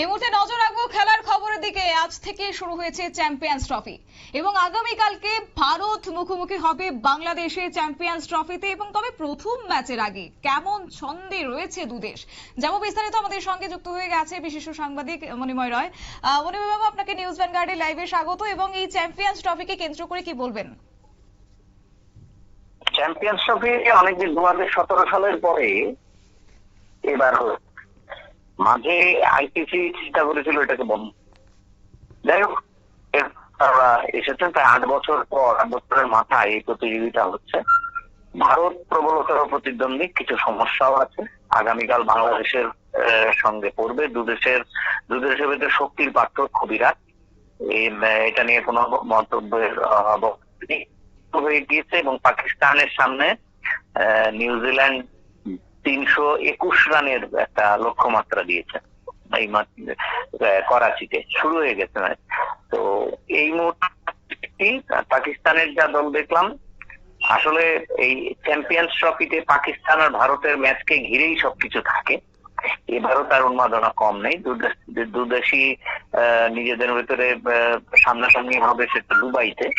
এই মুহূর্তে নজর রাখব খেলার খবরের দিকে। আজ থেকে শুরু হয়েছে চ্যাম্পিয়ন্স ট্রফি এবং আগামীকালকে ভারত মুখোমুখি হবে বাংলাদেশের চ্যাম্পিয়ন্স ট্রফিতে এবং তবে প্রথম ম্যাচের আগে কেমন ছন্দে রয়েছে দুদেশ যাব বিস্তারিত আমাদের সঙ্গে যুক্ত হয়ে গেছে বিশিষ্ট সাংবাদিক মণিময় রয়। মণিময় বাবু, আপনাকে নিউজ ভ্যানগার্ডে লাইভে স্বাগত। এবং এই চ্যাম্পিয়ন্স ট্রফিকে কেন্দ্র করে কি বলবেন? চ্যাম্পিয়ন্স ট্রফি অনেকদিন দু হাজার সতেরো সালের পরে এবার। মাঝে আইসিসি চিন্তা করেছিল এটাকে বন্ধ। যাই হোক এসেছেন, প্রায় আট বছর পর, আট বছরের মাথায় এই প্রতিযোগিতা হচ্ছে। ভারত প্রবলতর প্রতিদ্বন্দ্বী, কিছু সমস্যাও আছে। আগামীকাল বাংলাদেশের সঙ্গে পড়বে। দুদেশের দুদেশের ভিতরে শক্তির পার্থক্য বিরাট। এটা নিয়ে কোনো মন্তব্যের হয়ে গিয়েছে এবং পাকিস্তানের সামনে নিউজিল্যান্ড তিনশো একুশ রানের একটা লক্ষ্যমাত্রা দিয়েছে এই করাচিতে। শুরু হয়ে গেছে ম্যাচ। তো এই মুহূর্তে পাকিস্তানের যা দল দেখলাম, আসলে এই চ্যাম্পিয়ন্স ট্রফিতে পাকিস্তান আর ভারতের ম্যাচকে ঘিরেই সবকিছু থাকে। এবারও তার উন্মাদনা কম নেই। দুদেশ- নিজেদের ভেতরে সামনাসামনি হবে সেটা দুবাইতে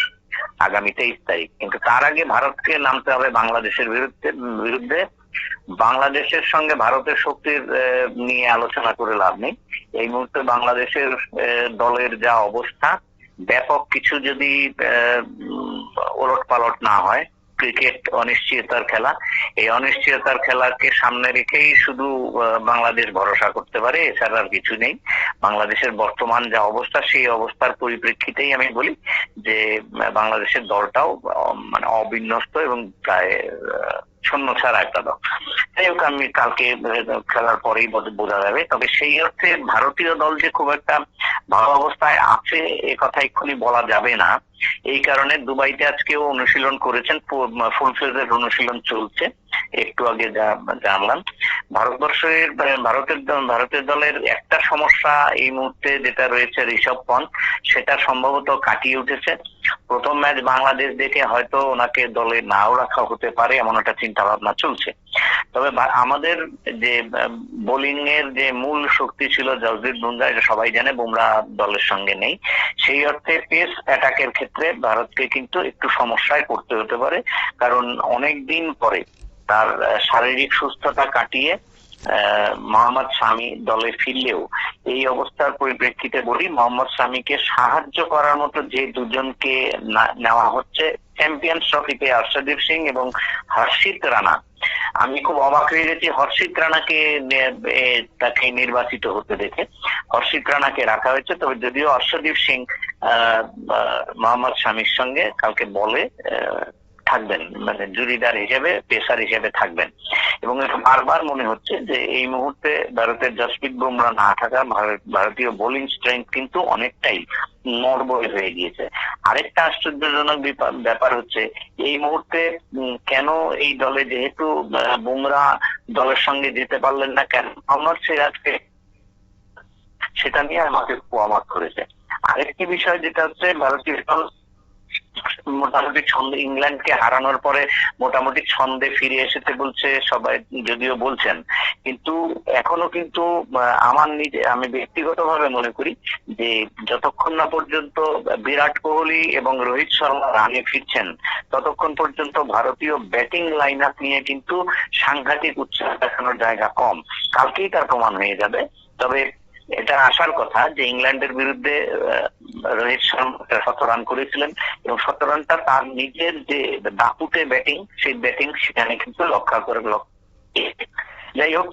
আগামী তেইশ তারিখ। কিন্তু তার আগে ভারতকে নামতে হবে বাংলাদেশের বিরুদ্ধে বিরুদ্ধে। বাংলাদেশের সঙ্গে ভারতের শক্তির নিয়ে আলোচনা করে লাভ নেই। এই মুহূর্তে বাংলাদেশের দলের যা অবস্থা, ব্যাপক কিছু যদি ওলট পালট না হয় ক্রিকেট অনিশ্চয়তার খেলা। এই অনিশ্চয়তার খেলাকে সামনে রেখেই শুধু বাংলাদেশ ভরসা করতে পারে, এছাড়া আর কিছু নেই। বাংলাদেশের বর্তমান যা অবস্থা, সেই অবস্থার পরিপ্রেক্ষিতেই আমি বলি যে বাংলাদেশের দলটাও মানে অবিন্যস্ত এবং প্রায় শূন্য ছাড়া একটা দল। যাই হোক, আমি কালকে খেলার পরেই বোঝা যাবে। তবে সেই অর্থে ভারতীয় দল যে খুব একটা ভালো অবস্থায় আছে, এ কথা এক্ষুনি বলা যাবে না। এই কারণে দুবাইতে আজকেও অনুশীলন করেছেন ফুল ফেজের অনুশীলন চলছে। একটু আগে যা, জানলাম। ভারতবর্ষের ভারতের ভারতের দলের একটা সমস্যা এই মুহূর্তে যেটা রয়েছে ঋষভ পন্থ, সেটা সম্ভবত কাটিয়ে উঠেছে। প্রথম ম্যাচ বাংলাদেশ দেখে হয়তো ওনাকে দলে নাও রাখা হতে পারে, এমন একটা চিন্তা ভাবনা চলছে। তবে আমাদের যে বোলিং এর যে মূল শক্তি ছিল জসদীপ বুমরা এটা সবাই জানে, বুমরা দলের সঙ্গে নেই। সেই অর্থে পেস অ্যাটাকের ক্ষেত্রে ভারতকে কিন্তু একটু সমস্যায় পড়তে হতে পারে, কারণ অনেক দিন পরে তার শারীরিক সুস্থতা কাটিয়ে মোহাম্মদ শামি দলে ফিরলেও এই অবস্থার পরিপ্রেক্ষিতে বলি, মোহাম্মদ শামিকে সাহায্য করার মতো যে দুজনকে নেওয়া হচ্ছে, চ্যাম্পিয়ন্স ট্রফিতে হর্ষদীপ সিং এবং হর্ষিত রানা আমি খুব অবাক হয়ে গেছি। হর্ষিত রানাকে তাকে নির্বাচিত হতে দেখে। হর্ষিত রানাকে রাখা হয়েছে। তবে যদিও হর্ষদীপ সিং মোহাম্মদ শামির সঙ্গে কালকে বলে থাকবেন মানে জুরিদার হিসেবে পেশার হিসেবে থাকবেন। এবং বারবার মনে হচ্ছে যে এই মুহূর্তে ভারতের জসপ্রীত বুমরা না থাকা ভারত- ভারতীয় বোলিং স্ট্রেংথ কিন্তু অনেকটাই নড়বড়ে হয়ে গিয়েছে। আরেকটা আশ্চর্যজনক ব্যাপার হচ্ছে, এই মুহূর্তে কেন এই দলে যেহেতু বুমরা দলের সঙ্গে যেতে পারলেন না, কেন আমার সিরাজকে সেটা নিয়ে আমাকে খুব করেছে। আরেকটি বিষয় যেটা হচ্ছে, ভারতীয় দল মোটামুটি ছন্দে ইংল্যান্ডকে হারানোর পরে মোটামুটি ছন্দে ফিরে এসেছে বলছে সবাই, যদিও বলছেন। কিন্তু এখনও কিন্তু আমার নিজে, আমি ব্যক্তিগতভাবে মনে করি যে যতক্ষণ না পর্যন্ত বিরাট কোহলি এবং রোহিত শর্মা রানে ফিরছেন, ততক্ষণ পর্যন্ত ভারতীয় ব্যাটিং লাইন আপ নিয়ে কিন্তু সাংঘাতিক উৎসাহ দেখানোর জায়গা কম। কালকেই তার প্রমাণ হয়ে যাবে। তবে এটা আসার কথা যে ইংল্যান্ডের বিরুদ্ধে রোহিত শর্মা শত রান করেছিলেন এবং শত রানটা তার নিজের যে দাপুটে ব্যাটিং সেই ব্যাটিং সেখানে কিন্তু রক্ষা করে যাই হোক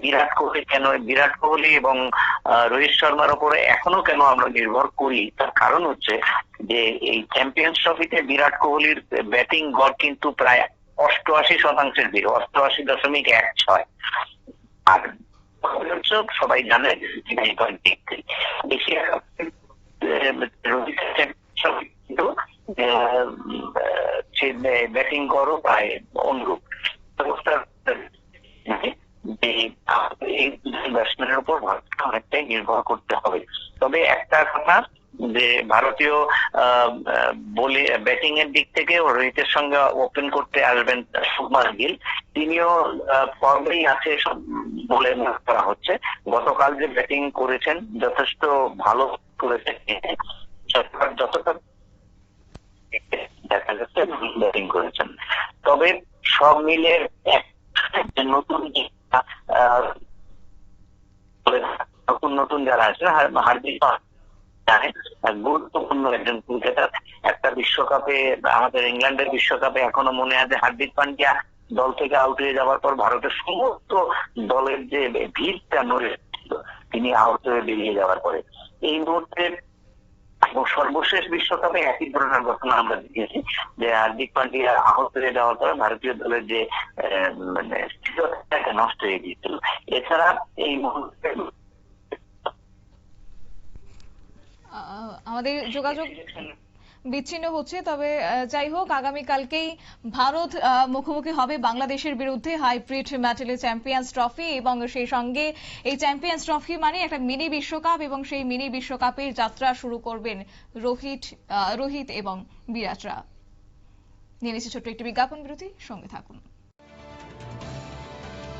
বিরাট কোহলি কেন বিরাট কোহলি এবং রোহিত শর্মার ওপরে এখনও কেন আমরা নির্ভর করি? তার কারণ হচ্ছে যে এই চ্যাম্পিয়ন্স ট্রফিতে বিরাট কোহলির ব্যাটিং গড় কিন্তু প্রায় অষ্টআশি শতাংশের দিকে অষ্টআশি দশমিক এক ছয়। আর অবশ্য সবাই জানে এশিয়া ব্যাটিং করো প্রায় অনুরূপ। ব্যাটসম্যানের উপর অনেকটাই নির্ভর করতে হবে। তবে একটা কথা, যে ভারতীয় ব্যাটিং এর দিক থেকে রোহিতের সঙ্গে ওপেন করতে আসবেন শুভমান গিল। তিনিও ফর্মেই আছে সব বলে করা হচ্ছে। গতকাল যে ব্যাটিং করেছেন, যথেষ্ট ভালো করেছেন। যতটা দেখা যাচ্ছে ব্যাটিং করেছেন। তবে সব মিলে নতুন নতুন নতুন যারা আছে হার- হার্দিক গুরুত্বপূর্ণ একজন ক্রিকেটার। একটা বিশ্বকাপে, আমাদের ইংল্যান্ডের বিশ্বকাপে এখনও মনে আছে হার্দিক পান্ডিয়া দল থেকে আউট হয়ে যাওয়ার পর ভারতের সমস্ত দলের যে ভিড়টা নড়ে তিনি আউট হয়ে বেরিয়ে যাওয়ার পরে। এই মুহূর্তে এবং সর্বশেষ বিশ্বকাপে একই ধরনের ঘটনা আমরা দেখেছি যে হার্দিক পান্ডিয়া আহত হয়ে যাওয়ার পরে ভারতীয় দলের যে মানে স্থিরতা নষ্ট হয়ে গিয়েছিল। এছাড়া এই মুহূর্তে আমাদের যোগাযোগ বিচ্ছিন্ন হচ্ছে। তবে যাই হোক আগামীকালকেই ভারত মুখোমুখি হবে বাংলাদেশের বিরুদ্ধে হাইব্রিড ম্যাটেলে চ্যাম্পিয়ন্স ট্রফি এবং সেই সঙ্গে এই চ্যাম্পিয়ন্স ট্রফি মানে একটা মিনি বিশ্বকাপ এবং সেই মিনি বিশ্বকাপের যাত্রা শুরু করবেন রোহিত রোহিত এবং বিরাটরা। নিয়ে ছোট্ট একটি বিজ্ঞাপন বিরতি। সঙ্গে থাকুন।